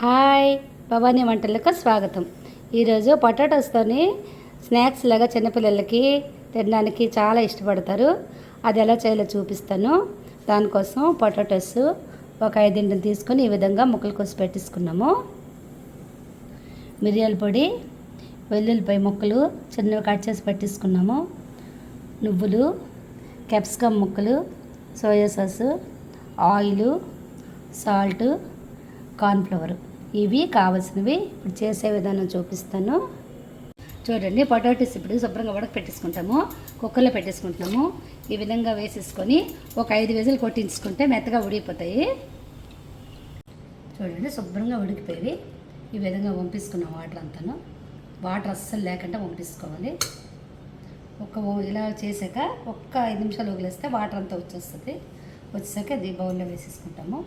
Hi Bhavani వంటలకు స్వాగతం. ఈరోజు పొటాటోస్తోని స్నాక్స్ లాగా చిన్నపిల్లలకి తినడానికి చాలా ఇష్టపడతారు. అది ఎలా చేయాలో చూపిస్తాను. దానికోసం పొటాటోస్ ఒక ఐదింటిని తీసుకొని ఈ విధంగా ముక్కలు కోసి పెట్టేసుకున్నాము. మిరియాల పొడి వెల్లుల్లిపాయ ముక్కలు చిన్నవి కట్ చేసి పెట్టేసుకున్నాము. నువ్వులు కెప్సికమ్ ముక్కలు soya sauce oil salt cornflour. ఇవి కావాల్సినవి ఇప్పుడు చేసే విధానం చూపిస్తాను. చూడండి పొటాటోస్ ఇప్పుడు శుభ్రంగా ఉడక పెట్టేసుకుంటాము. కుక్కర్లో పెట్టేసుకుంటున్నాము. ఈ విధంగా వేసేసుకొని ఒక ఐదు విజులు కొట్టించుకుంటే మెత్తగా ఉడికిపోతాయి చూడండి శుభ్రంగా ఉడికిపోయి ఈ విధంగా వంపించుకున్నాం వాటర్ అంతాను. వాటర్ అస్సలు లేకుండా వంపించుకోవాలి ఒక ఇలా చేసాక ఒక్క ఐదు నిమిషాలు వదిలేస్తే వాటర్ అంతా వచ్చేస్తుంది. వచ్చాక ఇది బౌల్లో వేసేసుకుంటాము.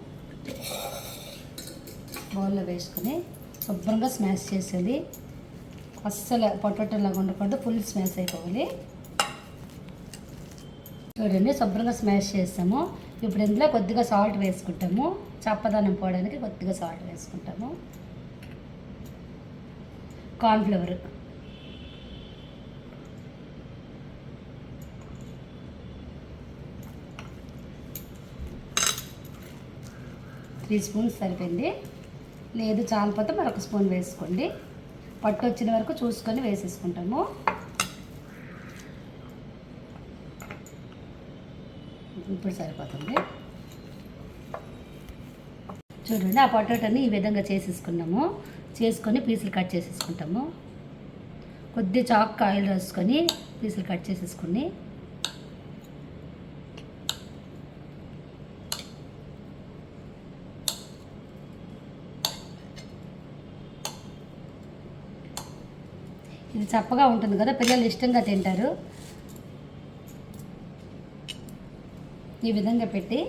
బౌల్లో వేసుకొని శుభ్రంగా స్మాష్ చేసేది. అస్సలు పొటాటోలాగా ఉండకుండా ఫుల్ స్మాష్ అయిపోవాలి. చూడండి శుభ్రంగా స్మాష్ చేస్తాము ఇప్పుడు ఇందులో కొద్దిగా సాల్ట్ వేసుకుంటాము. చప్పదనం పోవడానికి కొద్దిగా సాల్ట్ వేసుకుంటాము. కార్న్ఫ్లవర్. త్రీ స్పూన్స్ సరిపోయింది. లేదు చాలిపోతే మరొక స్పూన్ వేసుకోండి. పట్టు వచ్చిన వరకు చూసుకొని వేసేసుకుంటాము. ఇప్పుడు సరిపోతుంది. చూడండి ఆ పొటాటోని ఈ విధంగా చేసేసుకున్నాము. చేసుకొని పీసులు కట్ చేసేసుకుంటాము. కొద్ది చాక్ ఆయిల్ రాసుకొని పీసులు కట్ చేసేసుకుని ఇది చప్పగా ఉంటుంది కదా పిల్లలు ఇష్టంగా తింటారు. ఈ విధంగా పెట్టి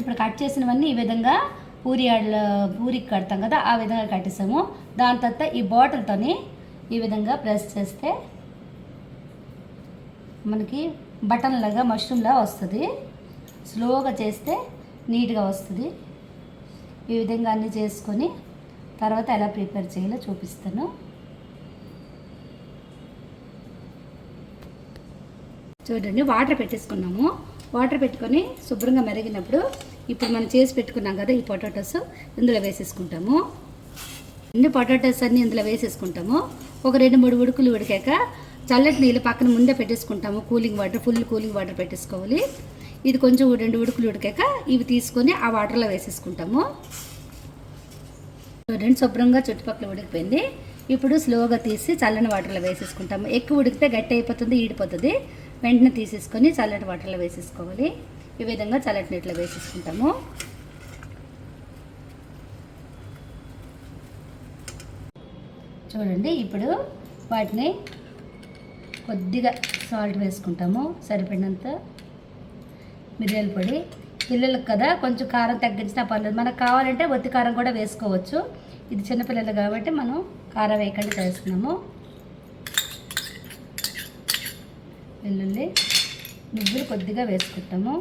ఇప్పుడు కట్ చేసినవన్నీ ఈ విధంగా పూరి ఆడల పూరికి కడతాం కదా ఆ విధంగా కట్టేసాము. దాని తర్వాత ఈ బాటిల్తోని ఈ విధంగా ప్రెస్ చేస్తే మనకి బటన్ లాగా మష్రూమ్లా వస్తుంది. స్లోగా చేస్తే నీట్గా వస్తుంది. ఈ విధంగా అన్నీ చేసుకొని తర్వాత ఎలా ప్రిపేర్ చేయాలో చూపిస్తాను. చూడండి వాటర్ పెట్టేసుకున్నాము. వాటర్ పెట్టుకొని శుభ్రంగా మెరిగినప్పుడు ఇప్పుడు మనం చేసి పెట్టుకున్నాం కదా ఈ పొటాటోస్ ఇందులో వేసేసుకుంటాము. అన్ని పొటాటోస్ అన్నీ ఇందులో వేసేసుకుంటాము. ఒక రెండు మూడు ఉడుకులు ఉడికాక చల్లటి నీళ్ళు పక్కన ముందే పెట్టేసుకుంటాము. Cooling water full cooling water పెట్టేసుకోవాలి. ఇది కొంచెం రెండు ఉడుకులు ఉడికాక ఇవి తీసుకొని ఆ వాటర్లో వేసేసుకుంటాము. రెండు శుభ్రంగా చుట్టుపక్కల ఉడికిపోయింది. ఇప్పుడు స్లోగా తీసి చల్లని వాటర్లో వేసేసుకుంటాము. ఎక్కువ ఉడికితే గట్టి అయిపోతుంది ఈడిపోతుంది. వెంటనే తీసేసుకొని చల్లటి వాటర్లో వేసేసుకోవాలి. ఈ విధంగా చల్లటి నీటిలో వేసేసుకుంటాము. చూడండి ఇప్పుడు వాటిని కొద్దిగా సాల్ట్ వేసుకుంటాము. సరిపడినంత మిరియాల పొడి పిల్లలకు కదా కొంచెం కారం తగ్గించినా పర్లేదు. మనకు కావాలంటే ఒత్తి కారం కూడా వేసుకోవచ్చు. ఇది చిన్నపిల్లలు కాబట్టి మనం కారం వేయకుండా చేస్తున్నాము. వెల్లుల్లి నువ్వులు కొద్దిగా వేసుకుంటాము.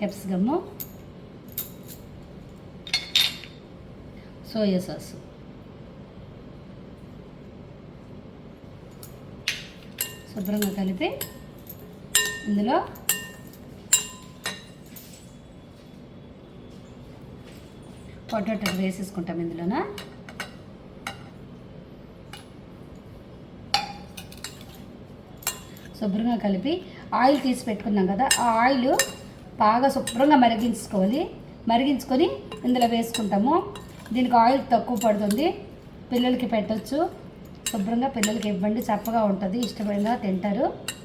Capsicum soya sauce. శుభ్రంగా కలిపి ఇందులో పొటాటో వేసేసుకుంటాం ఇందులోన. శుభ్రంగా కలిపి ఆయిల్ తీసి పెట్టుకున్నాం కదా ఆ ఆయిల్ బాగా శుభ్రంగా మరిగించుకోవాలి. మరిగించుకొని ఇందులో వేసుకుంటాము. దీనికి ఆయిల్ తక్కువ పడుతుంది. పిల్లలకి పెట్టచ్చు. శుభ్రంగా పిల్లలకి ఇవ్వండి. చప్పగా ఉంటుంది. ఇష్టంగా తింటారు.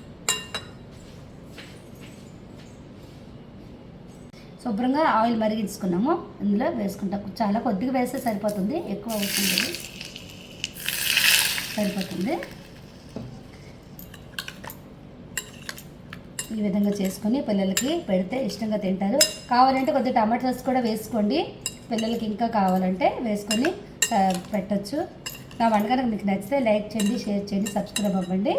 శుభ్రంగా ఆయిల్ మరిగించుకున్నాము. ఇందులో వేసుకుంటాం చాలా కొద్దిగా వేస్తే సరిపోతుంది. ఎక్కువ అవుతుంది సరిపోతుంది. ఈ విధంగా చేసుకొని పిల్లలకి పెడితే ఇష్టంగా తింటారు. కావాలంటే కొద్దిగా టమాటో సాస్ కూడా వేసుకోండి. పిల్లలకి ఇంకా కావాలంటే వేసుకొని పెట్టచ్చు. నా వంట కనుక మీకు నచ్చితే లైక్ చేయండి షేర్ చేయండి సబ్స్క్రైబ్ అవ్వండి.